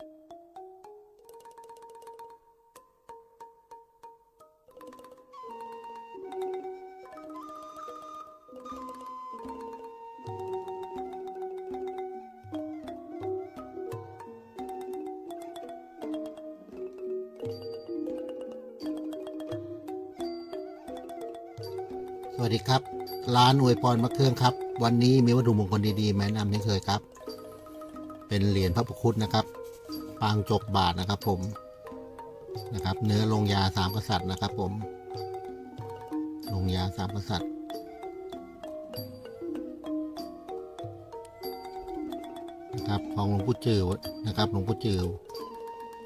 สวัสดีครับ ร้านอวยพรพระเครื่องครับ วันนี้มีวัตถุมงคลดีๆมาแนะนำที่เคยครับ เป็นเหรียญพระพุคุณนะครับ ปางจกบาทนะครับผมนะครับ เนื้อลงยาสามกษัตริย์นะครับผม ลงยาสามกษัตริย์นะครับของหลวงปู่จือนะครับหลวงปู่จือ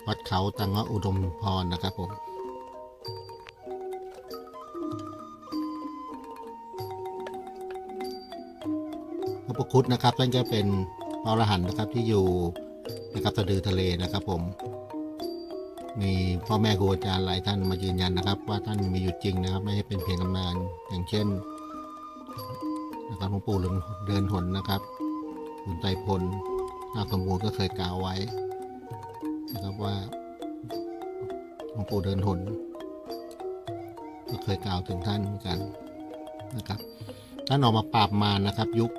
วัดเขาตังวะอุดมพรนะครับผมพระพุคุตนะครับท่านก็เป็นพระอรหันต์นะครับที่อยู่ นะครับสะดือทะเลนะครับผม มีพ่อแม่ครูอาจารย์หลายท่านมายืนยันนะครับ ว่าท่านมีอยู่จริงนะครับ ไม่ใช่เป็นเพียงตำนานอย่างเช่น นะครับหลวงปู่เรืองเดินหนนะครับคุณไตพลนาคสมบูรณ์ก็เคยกล่าวไว้นะครับว่าหลวงปู่เดินหนก็เคยกล่าวถึงท่านเหมือนกันนะครับท่านออกมาปราบมารนะครับ ยุค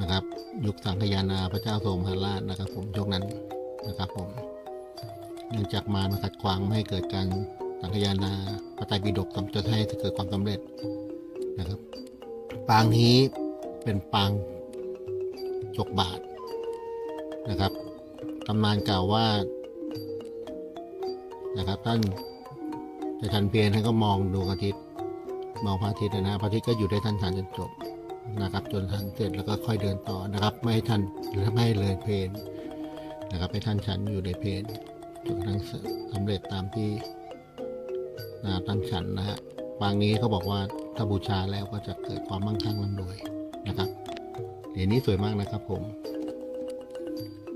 นะครับ ยุคสังขยานาพระเจ้าโสมหราชนะครับ ผมยุคนั้นนะครับ ผมเนื่องจากมารมาขัดขวางไม่ให้เกิดการสังขยานาพระไตรปิฎกทำจะให้เกิดความสำเร็จนะครับ ปางนี้เป็นปางจกบาทนะครับตำนานกล่าวว่านะครับท่านจะทันเพียรท่านก็มองดวงอาทิตย์มองพระอาทิตย์นะฮะพระอาทิตย์ก็อยู่ได้ท่านทานจนจบ นะครับจนทันเสร็จแล้วก็ค่อยเดินต่อนะครับ ไม่ให้ท่านหรือไม่ให้เลยเพลนนะครับให้ท่านฉันอยู่ในเพลนจนกระทั่งสำเร็จตามที่นะท่านฉันนะฮะปางนี้เขาบอกว่าถ้าบูชาแล้วก็จะเกิดความมั่งคั่งร่ำรวยนะครับเหรียญนี้สวยมากนะครับผม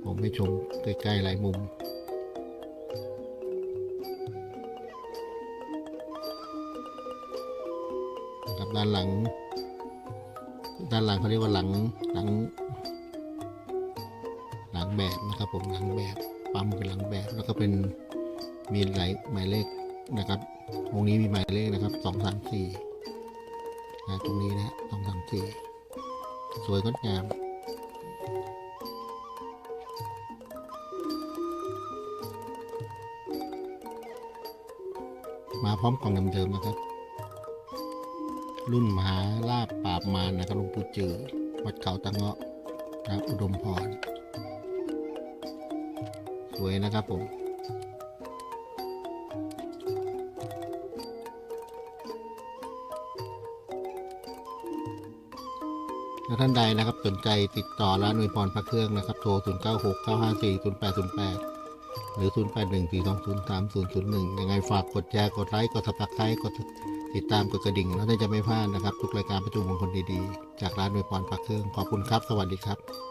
ผมให้ชมใกล้ๆหลายมุมนะครับด้านหลัง ด้านหลังเขาเรียกว่าหลังหลัง หลังแบบนะครับผมหลังแบบปั๊มเป็นหลังแบบแล้วก็เป็นมีหลายหมายเลขนะครับวงนี้มีหมายเลขนะครับสองสามสี่นะตรงนี้นะสองสามสี่สวยงดงามมาพร้อมกล่องเดิมๆนะครับ รุ่นมหาลาบปราบมารนะครับหลวงปู่จือวัดเขาตะเงาะนะครับอุดมพรสวยนะครับผมถ้าท่านใดนะครับสนใจติดต่อร้านอวยพรพระเครื่องนะครับ โทร 0 9 6 9 5 4 0 8 0 8 หรือ 0 8 1 4 2 0 3 0 0 1 ยังไงฝากกดแชร์ กดไลค์ กดสับสไครต์กด ติดตามกดกระดิ่งแล้วท่านจะไม่พลาดนะครับ ทุกรายการประชุมของคนดีๆ จากร้านโดยพรพักเครื่องขอบคุณครับ สวัสดีครับ